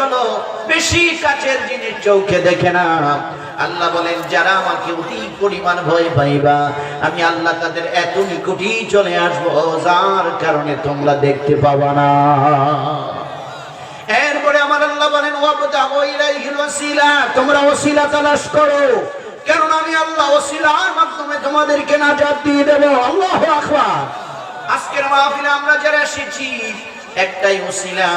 হলো বেশি কাছের জিনিস চোখে দেখে না। আল্লাহ বলেন, যারা আমাকে অতি পরিমাণ ভয় পাইবা, আমি আল্লাহ তাদের এত নিকটই চলে আসব, যার কারণে তোমরা দেখতে পাবা না। এরপরে আমার আল্লাহ বলেন তোমরা ওসিলা তালাশ করো। কেননা আমি আল্লাহ ওসিলার মাধ্যমে তোমাদেরকে নাজাত দিয়ে দেব। আল্লাহ আজকের মাহফিলে আমরা যারা এসেছি, একটাই ওসিলা।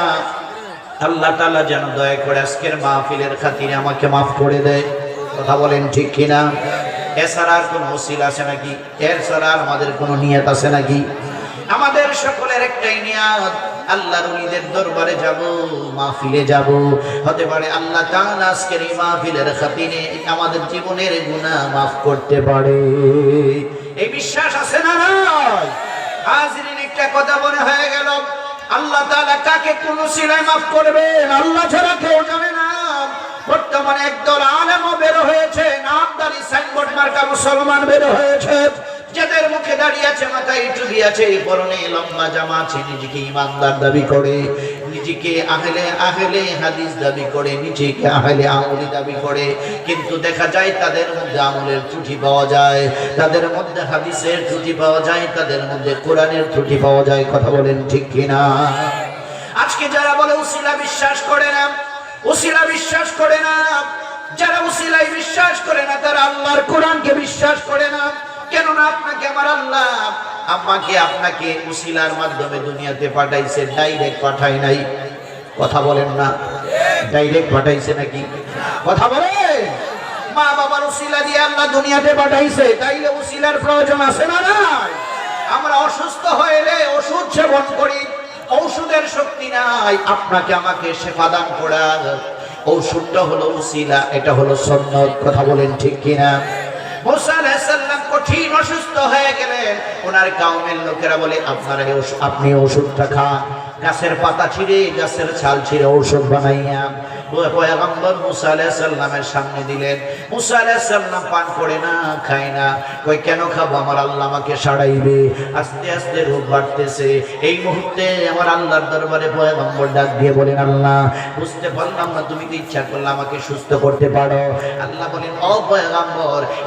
আল্লাহ তাআলা যেন দয়া করে আজকের মাহফিলের খাতিরে আমাকে মাফ করে দেয়। কথা বলেন ঠিক কিনা? এছাড়া আর কোনো ওসিলা আছে নাকি? এর ছাড়া আর আমাদের কোনো নিয়ত আছে নাকি? আমাদের সকলের একটাই নিয়াত, আল্লাহর ওলিদের দরবারে যাব, মাহফিলে যাব। হতে পারে আল্লাহ তাআলা আজকের এই মাহফিলের খাতিরে আমাদের জীবনের গুনাহ মাফ করতে পারে। এই বিশ্বাস আছে না নয় হাজিরিন, একটা কথা মনে হয়ে গেল। আল্লাহ তাআলা কাকে কোন সিলাই মাফ করবেন? আল্লাহ ছাড়া কেউ জানে না। বর্তমানে একদল আলেমও বের হয়েছে, নামদারি সাইনবোর্ড মার্কা মুসলমান বের হয়েছে। যাদের মুখে দাঁড়িয়ে আছে, মাথায় টুপি আছে পরনে লম্বা জামা আছে, নিজেকে ইমানদার দাবি করে। নিজেকে আহলে আহলে হাদিস দাবি করে, নিজেকে আহলে আমলি দাবি করে। কিন্তু দেখা যায় তাদের মধ্যে আমলের ত্রুটি পাওয়া যায়, তাদের মধ্যে হাদিসের ত্রুটি পাওয়া যায়, তাদের মধ্যে কোরআনের ত্রুটি পাওয়া যায়। কথা বলেন ঠিক কিনা? আজকে যারা বলে উসিলা বিশ্বাস করে না, উসিলা বিশ্বাস করে না, যারা উসিলাই বিশ্বাস করে না, তারা আল্লাহর কোরআনকে বিশ্বাস করে না। কেননা আপনাকে আমার আল্লাহ আমাকে আপনাকে উসিলার মাধ্যমে দুনিয়াতে পাঠাইছে ডাইরেক্ট পাঠাই নাই। কথা বলেন না। ডাইরেক্ট পাঠাইছে নাকি? কথা বলেন। মা বাবার উসিলা দিয়ে আল্লাহ দুনিয়াতে পাঠাইছে, তাইলে উসিলার প্রয়োজন আছে না নাই? আমরা অসুস্থ হইলে ওষুধ সেবন করি, ঔষধের শক্তি নাই, আপনাকে আমাকে শেফা দান করার ঔষধটা হলো উসিলা, এটা হলো সন্ন্যত, কথা বলেন ঠিক কিনা? মুসা আলাইহিস সালাম কঠিন অসুস্থ হয়ে গেলেন। ওনার কাউমের লোকেরা বলে, আপনারা আপনি ওষুধটা খান। গাছের পাতা ছিঁড়ে, গাছের ছাল ছিঁড়ে ঔষধ বানাইয়া আল্লাহ বলেন, আল্লাহ তুমি ইচ্ছা করলে আমাকে সুস্থ করতে পারো। আল্লাহ বলেন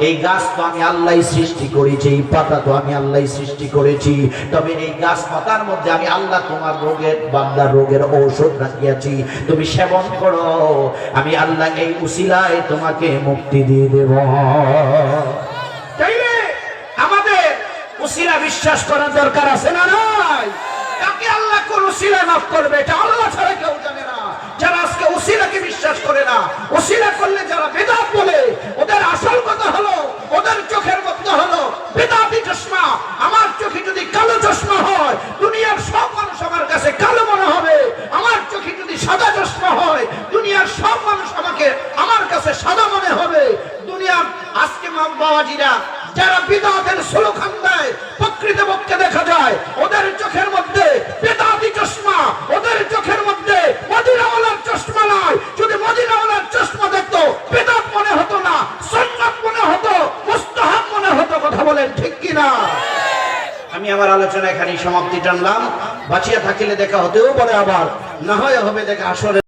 এই গাছ তো আমি আল্লাহই সৃষ্টি করেছি, এই পাতা তো আমি আল্লাহই সৃষ্টি করেছি। তবে এই গাছ পাতার মধ্যে আমি আল্লাহ তোমার রোগের, বান্দার রোগের ঔষধ রাখিয়াছি। তুমি সেবন করো আমি আল্লাহ এই উসিলায় তোমাকে মুক্তি দিয়ে দেব। আমাদের উসিলা বিশ্বাস করার দরকার আছে না নাই? আল্লাহ কোন উসিলা মাফ করবে? এটা আল্লাহ ছাড়া কেউ জানে না। যারা আজকে বিশ্বাস করে না, উসিলা করলে যারা বেদাত কাছে সাদা মনে হবে। দুনিয়ার আজকে মা বাবাজিরা, যারা বিদাতের স্লোগান দেয় প্রকৃতপক্ষে দেখা যায়, ওদের চোখের মধ্যে বেদাতি চশমা, ওদের চোখের মধ্যে মদিনাওয়ালার চশমা নয় যদি মদিনাওয়ালার চশমা দেখতো, বেদাত মনে হতো না সন্ন্যত মনে হতো, মুস্তাহাব মনে হতো, কথা বলেন ঠিক কিনা? আমি আমার আলোচনা এখানেই সমাপ্তি টানলাম। বাঁচিয়া থাকিলে দেখা হতেও পারে আবার, না হয় হবে দেখা আসরে